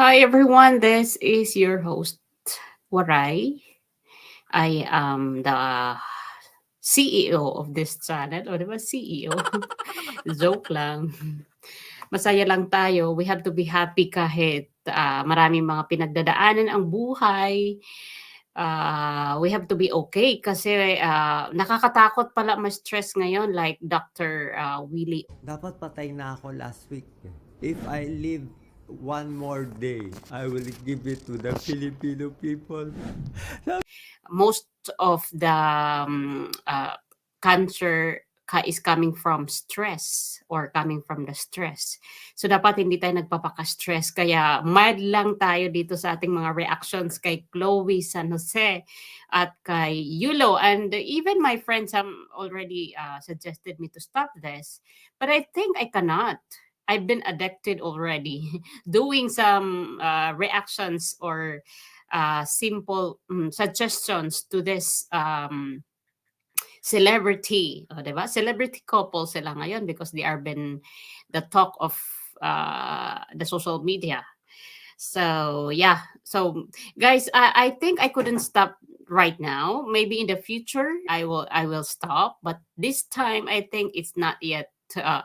Hi everyone, this is your host Waray. I am the CEO of this channel. O, di ba? CEO. Joke lang. Masaya lang tayo. We have to be happy kahit ah, maraming mga pinagdadaanan ang buhay. Ah, we have to be okay kasi ah, nakakatakot pala ma-stress ngayon like Dr. ah, Willie Dapat patay na ako last week. If I live one more day, I will give it to the Filipino people. most of the um, uh, cancer is coming from stress or coming from the stress. So dapat hindi tayo nagpapaka-stress kaya mild lang tayo dito sa ating mga reactions kay Chloe San Jose at kay Yulo and even my friends um, already uh, suggested me to stop this but I think I cannot. I've been addicted already doing some uh, reactions or uh, simple mm, suggestions to this um, celebrity, oh, 'di ba? Celebrity couple sila ngayon because they are been the talk of uh, the social media. So yeah, so guys, I, I think I couldn't stop right now. Maybe in the future I will I will stop, but this time I think it's not yet uh,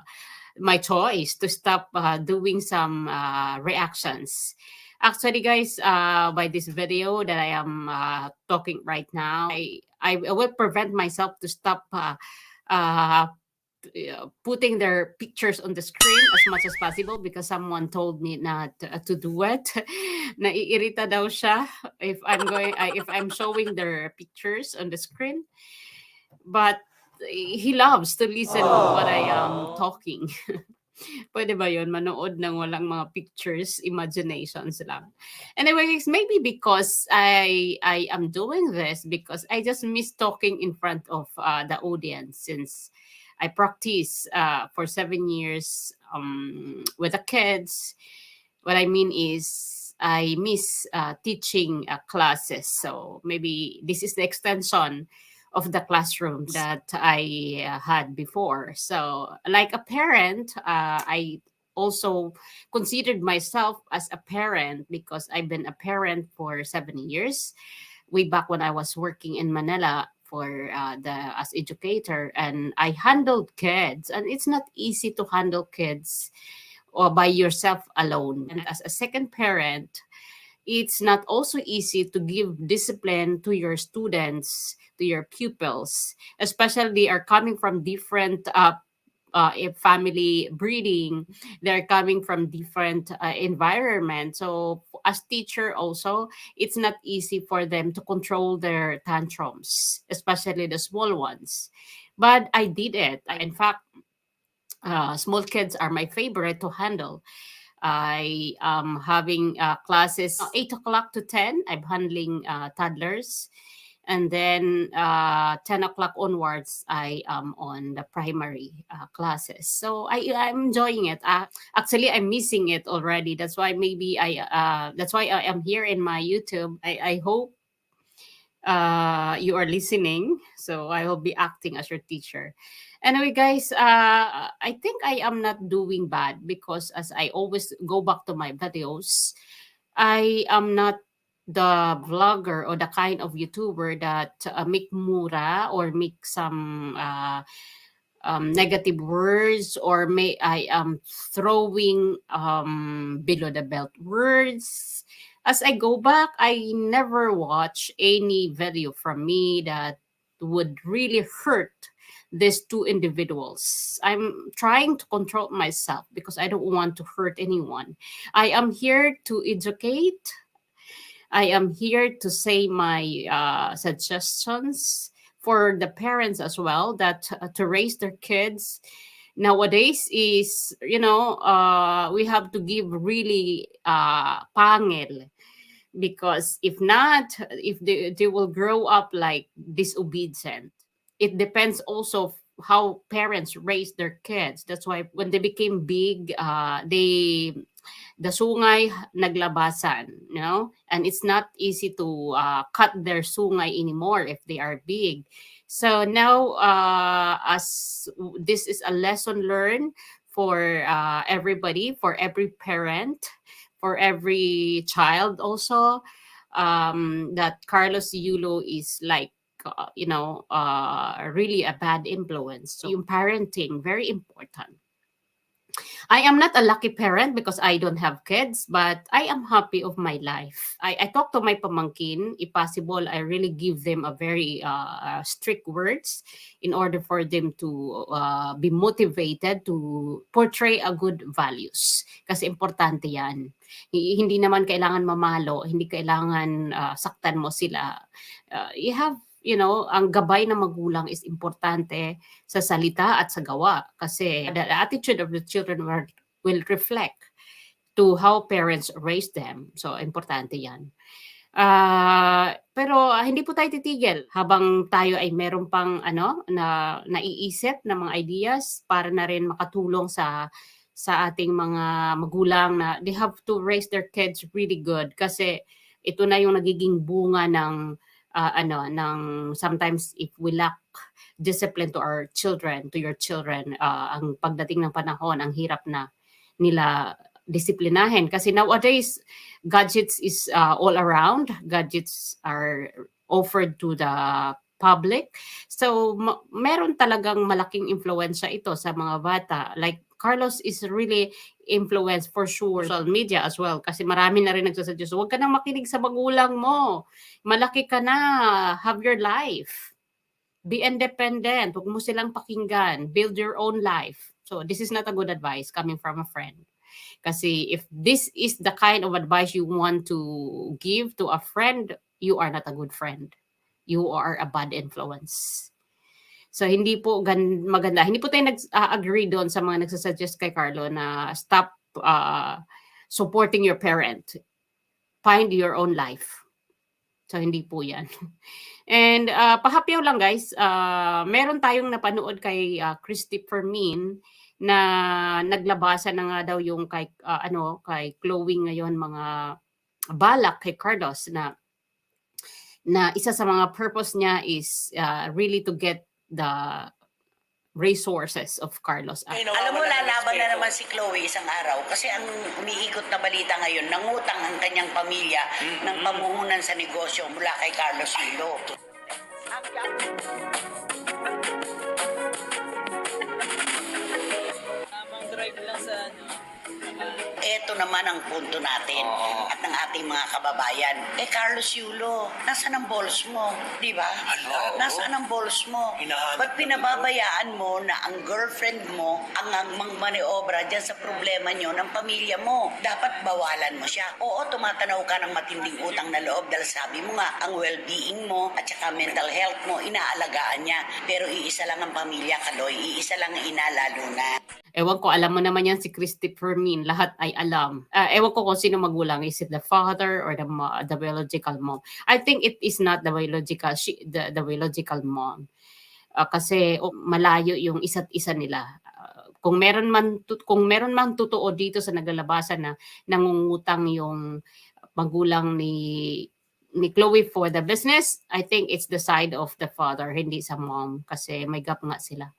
my choice to stop uh, doing some uh, reactions. Actually, guys, uh, by this video that I am uh, talking right now, I, I will prevent myself to stop uh, uh, uh, putting their pictures on the screen as much as possible because someone told me not uh, to do it. Naiirita daw siya if I'm going I, if I'm showing their pictures on the screen. But he loves to listen what I am talking. Pwede ba yun? Manood ng walang mga pictures, imaginations lang. Anyways, maybe because I I am doing this because I just miss talking in front of uh, the audience since I practice uh, for seven years um, with the kids. What I mean is I miss uh, teaching uh, classes. So maybe this is the extension of the classroom that I uh, had before. So, like a parent, uh, I also considered myself as a parent because I've been a parent for seven years. Way back when I was working in Manila for uh, the as educator, and I handled kids, and it's not easy to handle kids or by yourself alone. And as a second parent, it's not also easy to give discipline to your students to your pupils especially they are coming from different uh, uh, family breeding they're coming from different uh, environment. So as teacher also it's not easy for them to control their tantrums especially the small ones. But i did it. In fact uh, small kids are my favorite to handle I am having uh, classes uh, 8 o'clock to 10. I'm handling uh, toddlers. And then uh, 10 o'clock onwards, I am on the primary uh, classes. So I, I'm enjoying it. Uh, actually, I'm missing it already. That's why maybe I, uh, that's why I am here in my YouTube. I, I hope uh, you are listening. So I will be acting as your teacher. Anyway, guys, uh, I think I am not doing bad because as I always go back to my videos, I am not the vlogger or the kind of YouTuber that uh, make mura or make some uh, um, negative words or may I am throwing um, below the belt words. As I go back, I never watch any video from me that would really hurt these two individuals. I'm trying to control myself because I don't want to hurt anyone. I am here to educate. I am here to say my uh, suggestions for the parents as well that uh, to raise their kids nowadays is you know uh, we have to give really uh, pangil because if not if they, they will grow up like disobedient. It depends also how parents raise their kids. That's why when they became big uh they the sungay naglabasan you know? And it's not easy to uh, cut their sungay anymore if they are big. So now uh as this is a lesson learned for uh, everybody for every parent for every child also um, that Carlos Yulo is like uh, you know uh, really a bad influence. So yung parenting very important. I am not a lucky parent because I don't have kids, but I am happy of my life. I, I talk to my pamangkin. If possible, I really give them a very uh, strict words in order for them to uh, be motivated to portray a good values. Kasi importante yan. Hi- Hindi naman kailangan mamalo, hindi kailangan uh, saktan mo sila. Uh, you have you know, ang gabay ng magulang is importante sa salita at sa gawa kasi the attitude of the children will, reflect to how parents raise them. So, importante yan. Ah, pero ah, hindi po tayo titigil habang tayo ay meron pang ano na naiisip na mga ideas para na rin makatulong sa sa ating mga magulang na they have to raise their kids really good kasi ito na yung nagiging bunga ng ah, ano ng sometimes if we lack discipline to our children to your children ah, ang pagdating ng panahon ang hirap na nila disiplinahin. Kasi nowadays gadgets is uh, all around. Gadgets are offered to the public. So ma- meron talagang malaking influensya ito sa mga bata. Like Carlos is really influenced for sure. Social media as well. Kasi marami na rin nagsasuggest huwag ka nang makinig sa magulang mo. Malaki ka na. Have your life. Be independent. Huwag mo silang pakinggan. Build your own life. So this is not a good advice coming from a friend. Kasi if this is the kind of advice you want to give to a friend, you are not a good friend. You are a bad influence. So hindi po gan maganda. Hindi po tayo nag-agree doon sa mga nagsasuggest kay Carlo na stop uh, supporting your parent. Find your own life. So hindi po 'yan. And uh, pahapyaw lang guys, uh, meron tayong napanood kay uh, Christy Fermin na naglabasan na nga daw yung kay ah, ano kay Chloe ngayon mga balak kay Carlos na na isa sa mga purpose niya is ah, really to get the resources of Carlos. Ay, At- Alam mo, lalaban na naman si Chloe isang araw kasi ang umiikot na balita ngayon, nangutang ang kanyang pamilya ng pamuhunan sa negosyo mula kay Carlos Hilo. Ito naman ang punto natin Oo. at ng ating mga kababayan. Eh, Carlos Yulo, nasaan ang balls mo? Di ba? Hala, oo. Nasaan ang balls mo? Hinahanap Ba't pinababayaan mo na ang girlfriend mo ang ang mangmaniobra dyan sa problema nyo ng pamilya mo? Dapat bawalan mo siya. Oo, tumatanaw ka ng matinding utang na loob dahil sabi mo nga, ang well-being mo at saka mental health mo, inaalagaan niya. Pero iisa lang ang pamilya, Kaloy. Iisa lang ang ina, lalo na. Ewan ko, alam mo naman yan si Christy Fermin. Lahat ay alam. Ah, ewan ko kung sino magulang. Is it the father or the, the biological mom? I think it is not the biological, she, the, the biological mom. Ah, kasi oh, malayo yung isa't isa nila. Ah, kung meron man kung meron man totoo dito sa naglalabasan na nangungutang yung magulang ni ni Chloe for the business, I think it's the side of the father, hindi sa mom kasi may gap nga sila.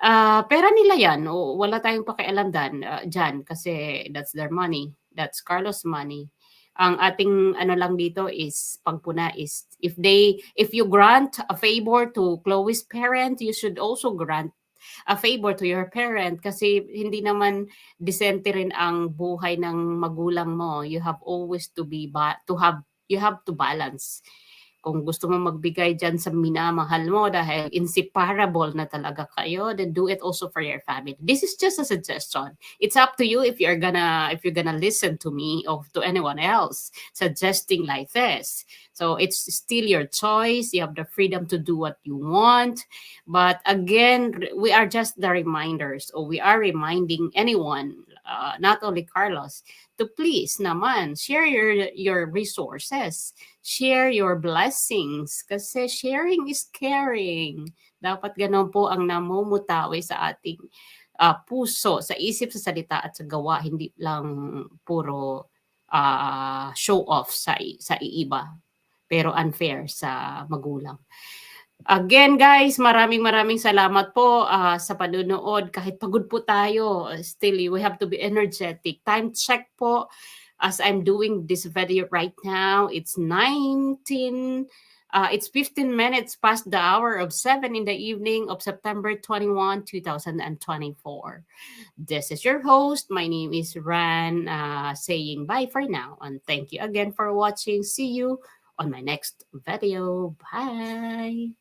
Ah, pera nila 'yan. O wala tayong pakialam dan ah, diyan kasi that's their money. That's Carlos money. Ang ating ano lang dito is pagpuna is if they if you grant a favor to Chloe's parent, you should also grant a favor to your parent kasi hindi naman disente rin ang buhay ng magulang mo. You have always to be ba- to have you have to balance kung gusto mo magbigay dyan sa minamahal mo dahil inseparable na talaga kayo, then do it also for your family. This is just a suggestion. It's up to you if you're gonna if you're gonna listen to me or to anyone else suggesting like this. So it's still your choice. You have the freedom to do what you want. But again, we are just the reminders or we are reminding anyone, uh, not only Carlos, to please naman share your your resources share your blessings kasi sharing is caring. Dapat ganun po ang namumutawi sa ating ah, puso, sa isip, sa salita at sa gawa, hindi lang puro ah, show off sa sa iiba pero unfair sa magulang. Again guys, maraming maraming salamat po ah, sa panunood. Kahit pagod po tayo, still we have to be energetic. Time check po as I'm doing this video right now, it's 19 uh, it's 15 minutes past the hour of 7 in the evening of September 21, 2024. This is your host. My name is Ran, uh, saying bye for now. And thank you again for watching. See you on my next video. Bye.